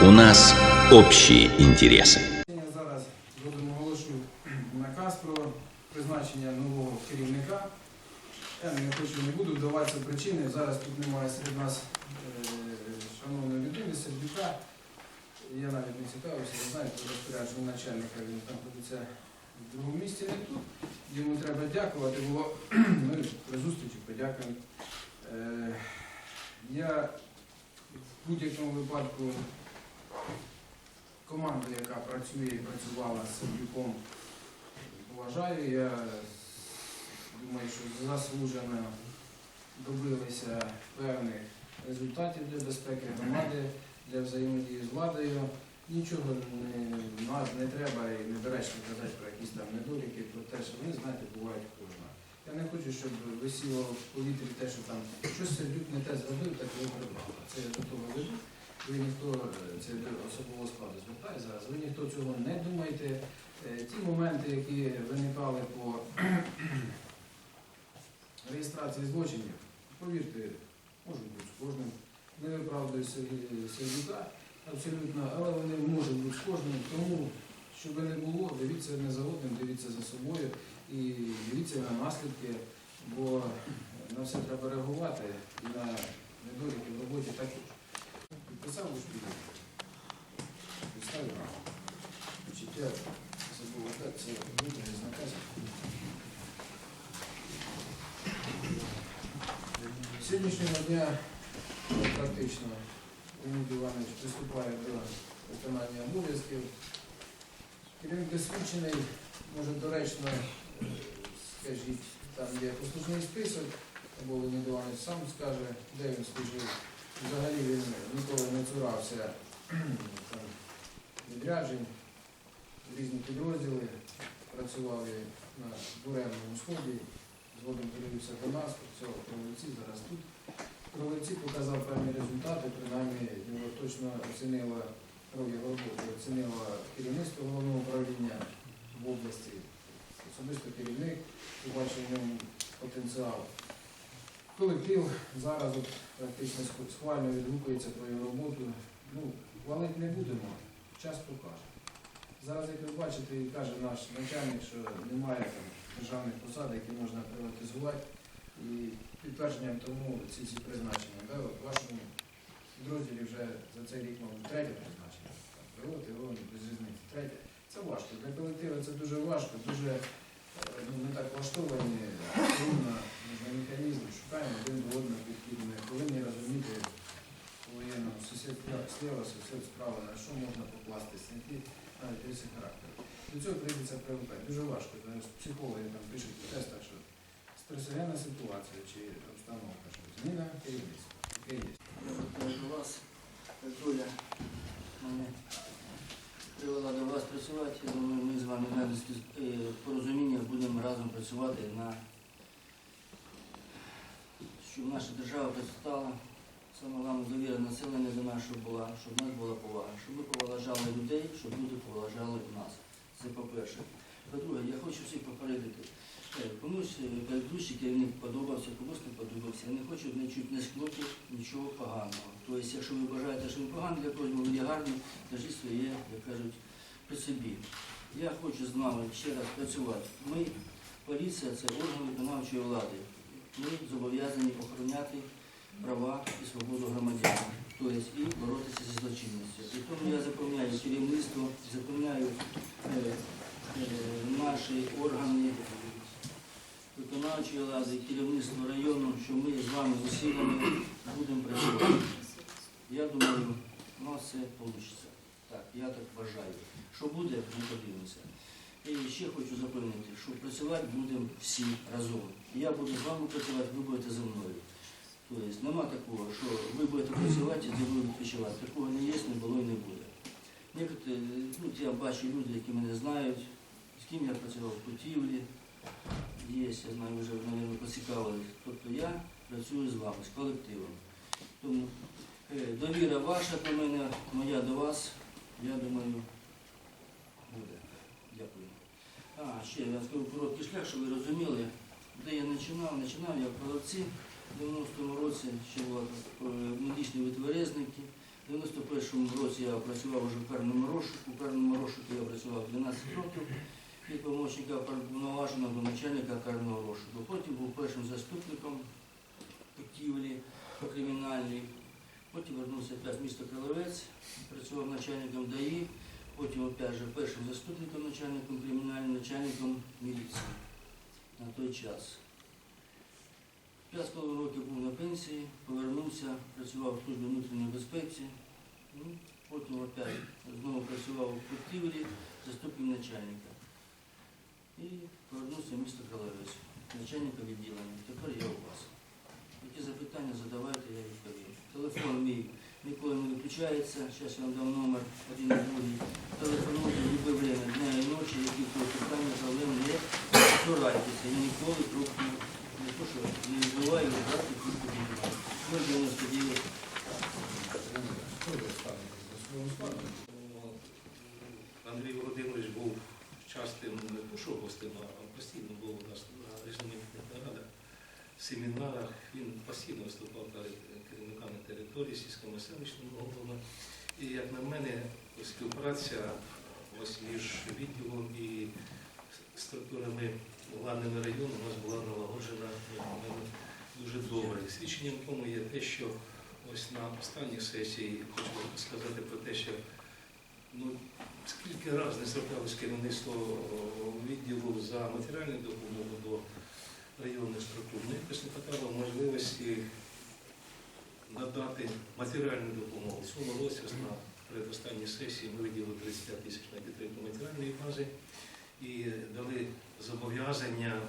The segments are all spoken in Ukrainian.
У нас общие интересы. Я зараз будемо оголошую наказ про призначення нового керівника. Я не хочу, не буду вдаватися причини. Зараз тут немає серед нас е, шановної людини, Сердюка. Я навіть не цікавився, ви знаєте, розпорядження начальника, він там ходиться в другому місці, не тут. Йому треба дякувати, було ну, при зустрічі подякуємо. Е, я в будь-якому випадку команду, яка працює і працювала з Сердюком, поважаю. Я думаю, що заслужено добилися певних результатів для безпеки громади, для взаємодії з владою. Нічого не, не треба і недоречно казати про якісь там недоліки, про те, що вони, знаєте, бувають у кожного. Я не хочу, щоб висіло в повітрі те, що там щось Сердюк не те зробив, так його прибрало. Це я до того веду. Ви ніхто, е, це особового складу звертає зараз, ви ніхто цього не думаєте. Е, Ті моменти, які виникали по реєстрації злочинів, повірте, можуть бути з кожним. Не виправдую Сергія абсолютно, але вони можуть бути з кожним. Тому, щоб не було, дивіться не за одним, дивіться за собою і дивіться на наслідки, бо на все треба реагувати і на недоліки в роботі також. Підписав ви ж піде? Підставив? Значить, я забув отдати, це вибір з наказів. З Сьогоднішнього дня практично Леонід Іванович приступає до виконання обов'язків. Керівник досвідчений, може доречно, е, скажіть, там є послужний список, або Леонід Іванович сам скаже, де він служив. Взагалі він ніколи не цурався відряджень, різні підрозділи, працював і на Буремному сході, згодом перевівся до нас, працював в зараз тут. В Кровиці показав певні результати, принаймні його точно оцінила роль його роботи, оцінило керівництво головного управління в області, особисто керівник, побачив в ньому потенціал. Колектив зараз от практично схвально відгукується про його роботу. Ну, хвалити не будемо, час покаже. Зараз, як ви бачите, і каже наш начальник, що немає там державних посад, які можна приватизувати. І підтвердженням тому ці всі призначення. Да, в вашому підрозділі вже за цей рік, мабуть, третє призначення. Пілот, його без різниці. Третє. Це важко. Для колективу це дуже важко, дуже е, ну, не так влаштовані, трудно, нужно механізм, шукаємо один до одного підхід. Ми повинні розуміти воєнному сусід сліва, сусід справа, на що можна покластись, на які навіть риси характеру. До цього прийдеться привикати. Дуже важко. Психологи там пишуть в тестах, що стресогенна ситуація чи обстановка, що зміна керівництва. Таке є. До вас, доля мене привела до вас працювати. Я думаю, ми з вами з е, будемо разом працювати на щоб наша держава процвітала, саме головне довіра населення до нашого була, щоб в нас була повага, щоб ми поважали людей, щоб люди поважали нас. Це по-перше. По-друге, я хочу всіх попередити. Е, Комусь е, керівник подобався, комусь не подобався. Я не хочу чути не склоки, нічого поганого. Тобто, якщо ви вважаєте, що він поганий для когось, є гарний, кажіть своє, як кажуть, при собі. Я хочу з вами ще раз працювати. Ми, поліція, це орган виконавчої влади. Ми зобов'язані охороняти права і свободу громадян, тобто і боротися зі злочинністю. І тому я запевняю керівництво, запевняю е, е, наші органи виконавчої влади, керівництво району, що ми з вами з усілями будемо працювати. Я думаю, у нас все вийде. Так, я так вважаю. Що буде, ми подивимося. І ще хочу запевнити, що працювати будемо всі разом. Я буду з вами працювати, ви будете зі мною. Тобто нема такого, що ви будете працювати, де ви відпочивати. Такого не є, не було і не буде. Некоторі, ну, я бачу люди, які мене знають, з ким я працював в Путівлі, є, я знаю, вже мабуть, поцікавили. Тобто я працюю з вами, з колективом. Тому е, довіра ваша до мене, моя до вас, я думаю, буде. Дякую. А, ще я скажу короткий шлях, щоб ви розуміли, де я починав. Починав я в Половці в 90-му році, ще були е, медичні витверезники. В 91-му році я працював вже в першому розшуку. В першому розшуку я працював 12 років від помічника повноваженого до начальника карного розшуку. Потім був першим заступником по кримінальній. Потім вернувся в місто Кролевець, працював начальником ДАІ, потім опять же першим заступником начальником кримінальним, начальником міліції на той час. П'ять з половиною років був на пенсії, повернувся, працював в службі внутрішньої безпеці. Ну, потім опять знову працював у Києві заступником начальника. І повернувся в місто Кролевець, начальника відділення. Тепер я у вас. Які запитання задавайте, я відповім. Телефон мій ніколи не виключається. Зараз я вам дам номер один і другий. Телефонуйте в будь-яке время дня і ночі, які питання, проблеми є. Старайтеся, я ніколи трубку не то, що не брати. 099. Хто ви ставите? За свого складу? Андрій Володимирович був частим, не то що гостем, а постійно був у нас на різноманітних нарадах, семінарах. Він постійно виступав керівниками території, сільськими селищними головами. І як на мене, співпраця ось між відділом і структурами главними району у нас була налагоджена мене, дуже добре. Свідченням тому є те, що ось на останній сесії хочу сказати про те, що ну, скільки разів не зверталось керівництво відділу за матеріальну допомогу до районних структур, ну якось не можливості надати матеріальну допомогу. В цьому році на передостанній сесії ми виділили 35 тисяч на підтримку матеріальної бази і дали зобов'язання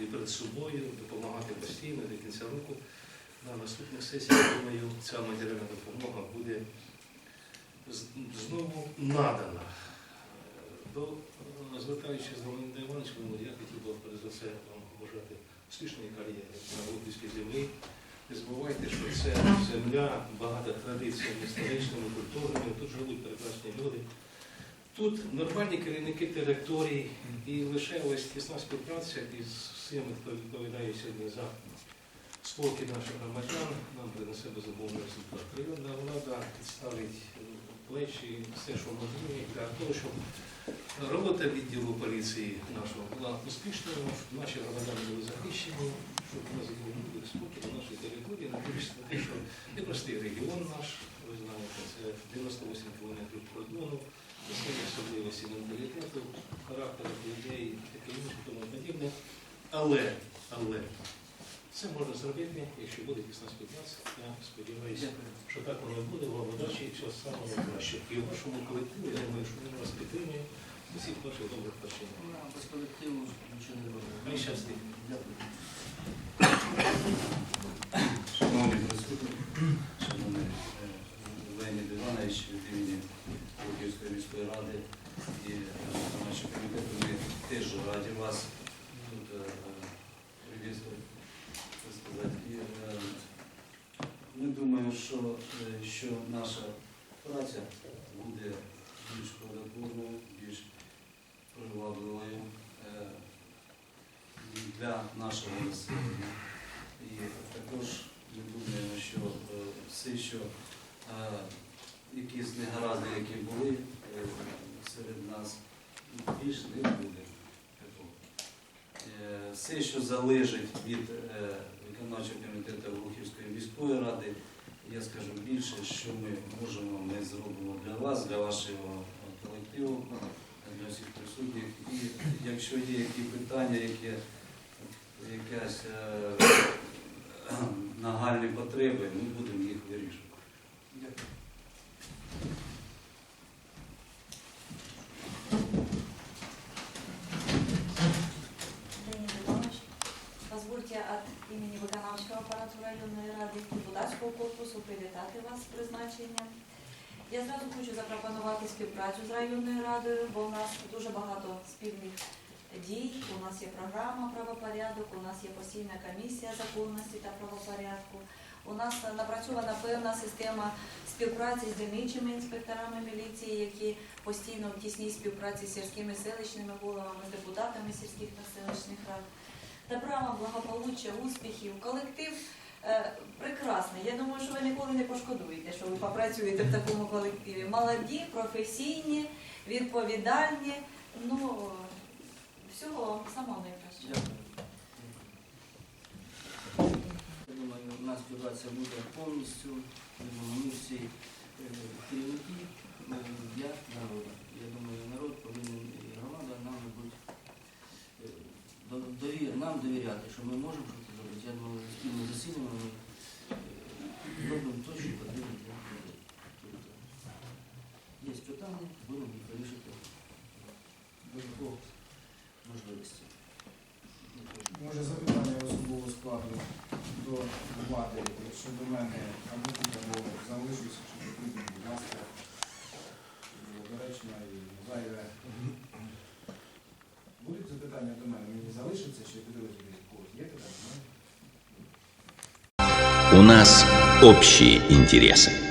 і перед собою допомагати постійно до кінця року. На наступних сесіях, думаю, ця матеріальна допомога буде знову надана. До, звертаючись до Леоніда Івановича, я хотів би перш за все вам побажати успішної кар'єри на Лубівській землі. Не забувайте, що це земля багата традиціями історичними, культурними, тут живуть прекрасні люди. Тут нормальні керівники територій і лише ось тісна співпраця із всіми, хто відповідає сьогодні за спокій наших громадян, нам принесе безумовно результат. Природна влада підставить е, плечі, все, що можливо, для того, щоб робота відділу поліції нашого була успішною, щоб наші громадяни були захищені, щоб у нас був спокій на нашій території, на те, що непростий регіон наш, ви знаєте, це 98 кілометрів кордону, особливості менталітету, характеру людей, таке інше, тому подібне. Але, але це можна зробити, якщо буде тісна співпраця. Я сподіваюся, що так воно буде. Вам удачі і всього самого найкращого. І в вашому колективі, я думаю, що він вас підтримує. Усіх ваших добрих починів. Ну, Без колективу нічого не робимо. Хай щастить. Дякую. Шановні присутні, Леонід Іванович від імені Луківської міської ради і е, нашого комітету, ми теж раді вас тут е, привітати. І, е, Ми думаємо, що, що наша праця буде більш плодотворною, більш привабливою для нашого населення. І також ми думаємо, що все, що якісь негаразди, які були е, серед нас, більш не буде. Е, Все, що залежить від е, виконавчого комітету Лухівської міської ради, я скажу більше, що ми можемо, ми зробимо для вас, для вашого колективу, для всіх присутніх. І якщо є які питання, які якась нагальні потреби, ми будемо корпусу привітати вас з призначенням. Я зразу хочу запропонувати співпрацю з районною радою, бо у нас дуже багато спільних дій. У нас є програма правопорядок, у нас є постійна комісія законності та правопорядку. У нас напрацьована певна система співпраці з дільничими інспекторами міліції, які постійно в тісній співпраці з сільськими селищними головами, з депутатами сільських та селищних рад. Добра вам, благополуччя, успіхів. Колектив Е, Прекрасно. Я думаю, що ви ніколи не пошкодуєте, що ви попрацюєте в такому колективі. Молоді, професійні, відповідальні. Ну, всього самого найкращого. Дякую. Я думаю, у нас співпраця буде повністю. Ми всі е, керівники е, для народу. Я думаю, народ повинен і громада нам мабуть, е, до- довір, нам довіряти, що ми можемо щось зробити. Я думаю, спільно з ми влади, якщо до мене або тут, або залишуся, чи потрібно, будь ласка, Було доречно і зайве. Будуть запитання до мене? Мені залишиться, чи подивитися десь когось? Є питання? У нас общие интересы.